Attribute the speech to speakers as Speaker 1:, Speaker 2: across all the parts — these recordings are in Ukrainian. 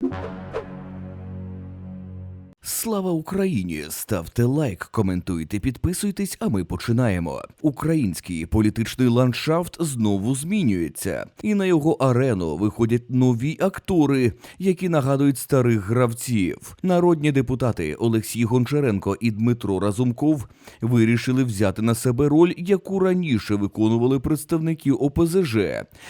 Speaker 1: you Слава Україні! Ставте лайк, коментуйте, підписуйтесь, а ми починаємо. Український політичний ландшафт знову змінюється, і на його арену виходять нові актори, які нагадують старих гравців. Народні депутати Олексій Гончаренко і Дмитро Разумков вирішили взяти на себе роль, яку раніше виконували представники ОПЗЖ,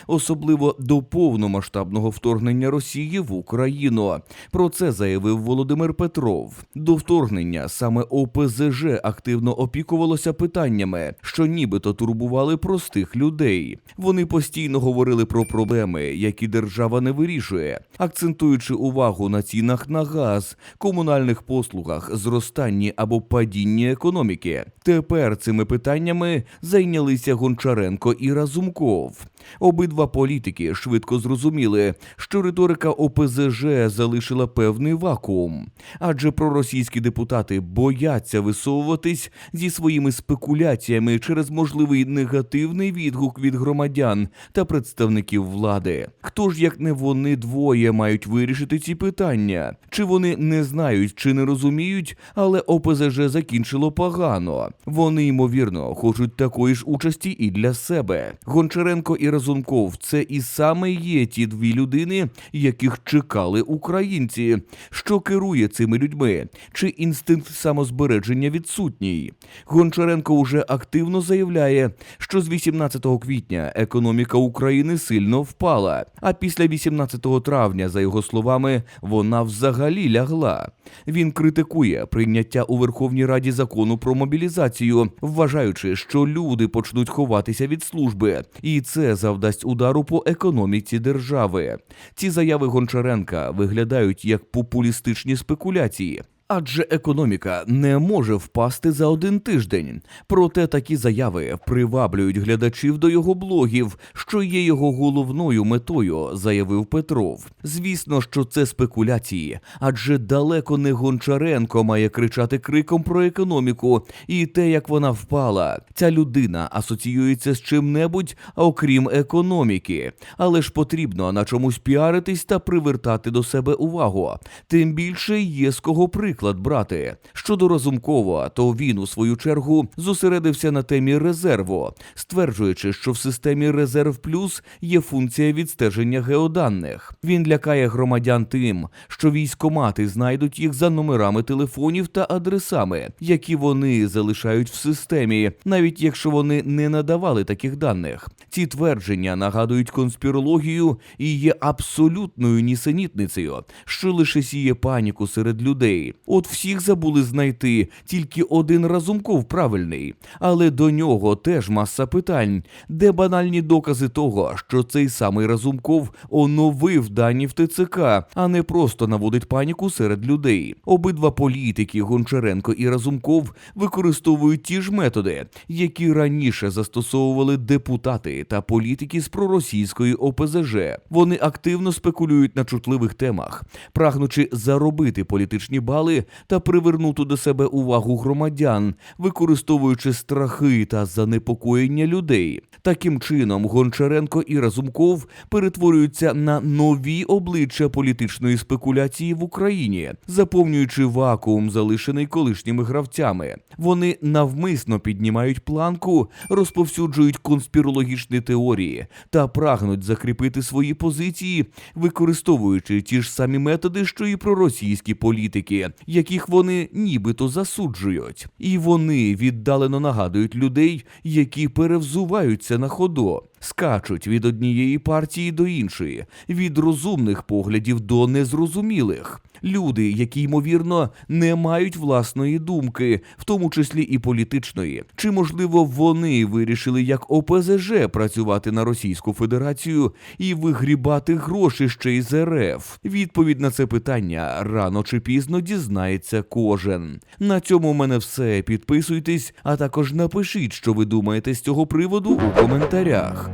Speaker 1: особливо до повномасштабного вторгнення Росії в Україну. Про це заявив Володимир Петров. До вторгнення саме ОПЗЖ активно опікувалося питаннями, що нібито турбували простих людей. Вони постійно говорили про проблеми, які держава не вирішує, акцентуючи увагу на цінах на газ, комунальних послугах, зростанні або падінні економіки. Тепер цими питаннями зайнялися Гончаренко і Разумков. Обидва політики швидко зрозуміли, що риторика ОПЗЖ залишила певний вакуум, адже проросійські депутати бояться висовуватись зі своїми спекуляціями через можливий негативний відгук від громадян та представників влади. Хто ж як не вони двоє мають вирішити ці питання? Чи вони не знають, чи не розуміють, але ОПЗЖ закінчило погано. Вони ймовірно хочуть такої ж участі і для себе. Гончаренко і Разумков це і саме є ті дві людини, яких чекали українці. Що керує цими людьми? Чи інстинкт самозбереження відсутній? Гончаренко уже активно заявляє, що з 18 квітня економіка України сильно впала, а після 18 травня, за його словами, вона взагалі лягла. Він критикує прийняття у Верховній Раді закону про мобілізацію, вважаючи, що люди почнуть ховатися від служби, і це завдасть удару по економіці держави. Ці заяви Гончаренка виглядають як популістичні спекуляції. Адже економіка не може впасти за один тиждень. Проте такі заяви приваблюють глядачів до його блогів, що є його головною метою, заявив Петров. Звісно, що це спекуляції, адже далеко не Гончаренко має кричати криком про економіку і те, як вона впала. Ця людина асоціюється з чим-небудь, окрім економіки, але ж потрібно на чомусь піаритись та привертати до себе увагу. Тим більше є з кого приклад брати. Щодо Разумкова, то він у свою чергу зосередився на темі резерву, стверджуючи, що в системі Резерв Плюс є функція відстеження геоданних. Він лякає громадян тим, що військомати знайдуть їх за номерами телефонів та адресами, які вони залишають в системі, навіть якщо вони не надавали таких даних. Ці твердження нагадують конспірологію і є абсолютною нісенітницею, що лише сіє паніку серед людей. От всіх забули знайти, тільки один разумков правильний, але до нього теж маса питань, де банальні докази того, що цей самий разумков оновив дані в ТЦК, а не просто наводить паніку серед людей. Обидва політики Гончаренко і Разумков використовують ті ж методи, які раніше застосовували депутати та політики з проросійської ОПЗЖ. Вони активно спекулюють на чутливих темах, прагнучи заробити політичні бали та привернути до себе увагу громадян, використовуючи страхи та занепокоєння людей. Таким чином, Гончаренко і Разумков перетворюються на нові обличчя політичної спекуляції в Україні, заповнюючи вакуум, залишений колишніми гравцями. Вони навмисно піднімають планку, розповсюджують конспірологічні теорії та прагнуть закріпити свої позиції, використовуючи ті ж самі методи, що і проросійські політики, яких вони нібито засуджують. І вони віддалено нагадують людей, які перевзуваються на ходу. Скачуть від однієї партії до іншої, від розумних поглядів до незрозумілих. Люди, які ймовірно не мають власної думки, в тому числі і політичної. Чи можливо вони вирішили як ОПЗЖ працювати на Російську Федерацію і вигрібати гроші ще й з РФ? Відповідь на це питання рано чи пізно дізнається кожен. На цьому в мене все. Підписуйтесь, а також напишіть, що ви думаєте з цього приводу у коментарях.